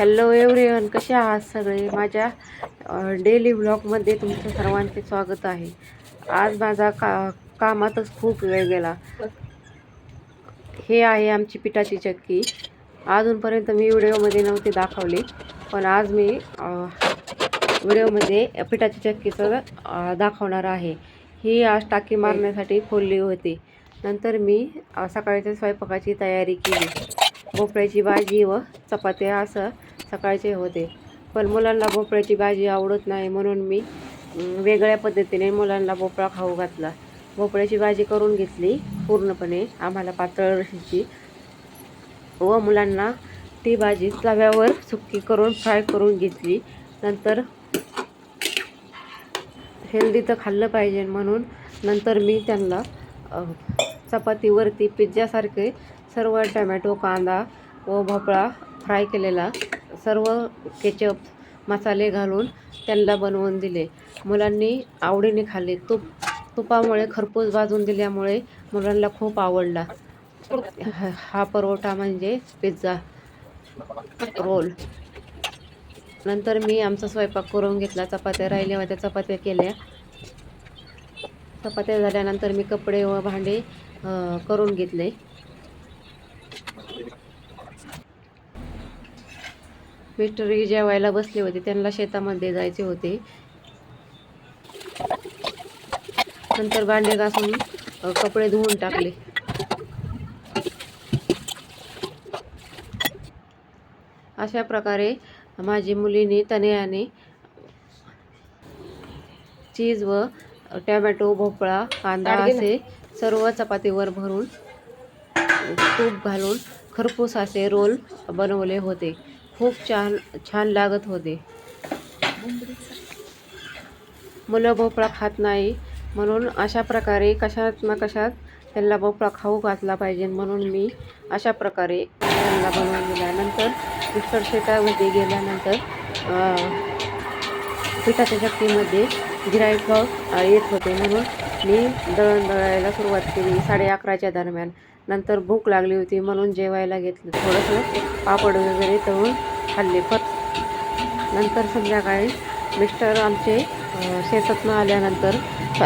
Hello everyone कसे आहात सगळे? माझ्या डेली ब्लॉगमध्ये तुमचं सर्वांचे स्वागत आहे. आज माझा का कामातच खूप वेळ गेला. हे आहे आमची पिठाची चक्की. अजूनपर्यंत मी व्हिडिओमध्ये नव्हते दाखवले पण आज मी व्हिडिओमध्ये पिठाची चक्कीचं दाखवणार आहे. ही आज टाकी मारण्यासाठी खोलली होती. नंतर मी सकाळच्या स्वयंपाकाची तयारी केली. भोपळ्याची भाजी व चपात्या असं सकाळचे होते. पण मुलांना भोपळ्याची भाजी आवडत नाही म्हणून मी वेगळ्या पद्धतीने मुलांना भोपळा खाऊ घातला. भोपळ्याची भाजी करून घेतली पूर्णपणे आम्हाला पातळ रशीची. व मुलांना ती भाजी तव्यावर सुकी करून फ्राय करून घेतली. नंतर हेल्दी तर खाल्लं पाहिजे म्हणून नंतर मी त्यांना चपातीवरती पिझ्झासारखे सर्व टमॅटो कांदा व भोपळा फ्राय केलेला. सर्व केचप मसाले घालून त्यांना बनवून दिले. मुलांनी आवडीने खाल्ले. तूप तुपामुळे खरपूस भाजून दिल्यामुळे मुलांना खूप आवडला. हा- परोठा म्हणजे पिझ्झा रोल. नंतर मी आमचा स्वयंपाक करून घेतला. चपात्या राहिल्या होत्या. चपात्या केल्या. चपात्या झाल्यानंतर मी कपडे व भांडे करून घेतले. मिस्टर जेवायला बसले होते. त्यांना शेतामध्ये जायचे होते. नंतर भांडे घासून कपडे धुवून टाकले. अशा प्रकारे माझी मुलीने तनयाने चीज व टॅमॅटो भोपळा कांदा असे सर्व चपातीवर भरून तूप घालून खरपूस असे रोल बनवले होते. खूप छान छान लागत होते. मुलं भोपळा खात नाही म्हणून अशा प्रकारे कशात ना कशात त्यांना भोपळा खाऊ घातला पाहिजे म्हणून मी अशा प्रकारे त्यांना बनवून दिल्यानंतर मिक्सर शेतामध्ये गेल्यानंतर पिठाच्या शक्तीमध्ये गिरायक येत होते म्हणून मी दळण दळायला सुरुवात केली साडे अकराच्या दरम्यान. नंतर भूक लागली होती म्हणून जेवायला घेतलं. थोडंसं पापड वगैरे तळून खाल्ले. पण नंतर संध्याकाळी मिस्टर आमचे शेतातनं आल्यानंतर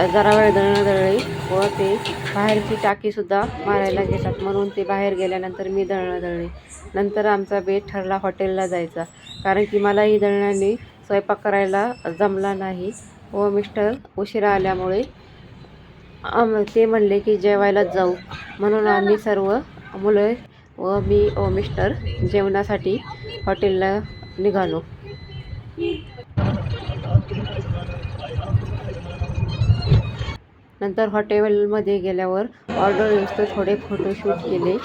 जरा वेळ दळणं दळले व ते बाहेरची टाकीसुद्धा मारायला घेतात. म्हणून ते बाहेर गेल्यानंतर मी दळणं दळले नंतर आमचा बेत ठरला हॉटेलला जायचा. कारण की मलाही दळणाने स्वयंपाक करायला जमला नाही व मिस्टर उशिरा आल्यामुळे आम ते म्हणले की जेवायलाच जाऊ. म्हणून आम्ही सर्व मुलं व मी व मिस्टर जेवणासाठी हॉटेलला निघालो. नंतर हॉटेलमध्ये गेल्यावर ऑर्डर येऊस थोडे फोटोशूट केले.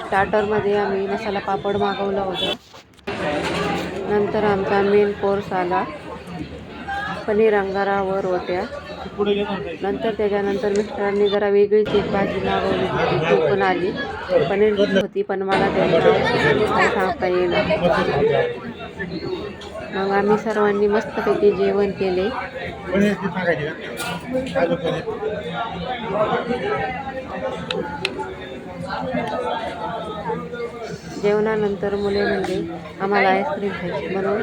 स्टार्टरमध्ये आम्ही मसाला पापड मागवला होता. नंतर आमचा मेन कोर्स आला. पनीर अंगारा व रोट्या नंतर त्याच्यानंतर मिस्टरांनी जरा वेगळीच एक भाजी मागवली होती. ती पण आली. पनीर होती पण मला त्यांना सांगता येईल मग आम्ही सर्वांनी मस्तपैकी जेवण केले पनीर ती सांगायची का काजू पनीर जेवणानंतर मुले म्हणजे आम्हाला आईस्क्रीम खायची. म्हणून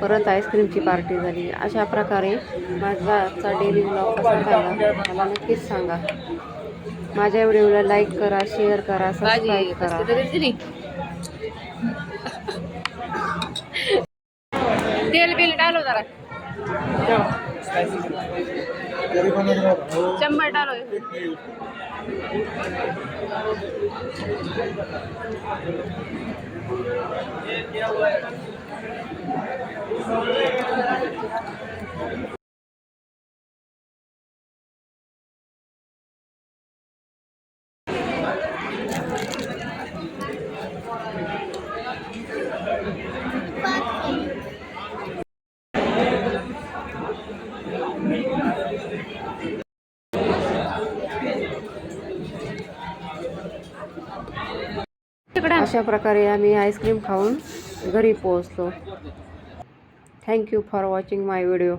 परत आईस्क्रीमची पार्टी झाली. अशा प्रकारे माझा आजचा डेली ब्लॉग कसा झाला मला नक्कीच सांगा. माझ्या व्हिडिओला लाईक करा शेअर करा सबस्क्राईब करा. तेल बिल डालो जरा. शंभर डालो होईल अशा प्रकारे आम्ही आईस्क्रीम खाऊन घरी पोहोचलो. Thank you for watching my video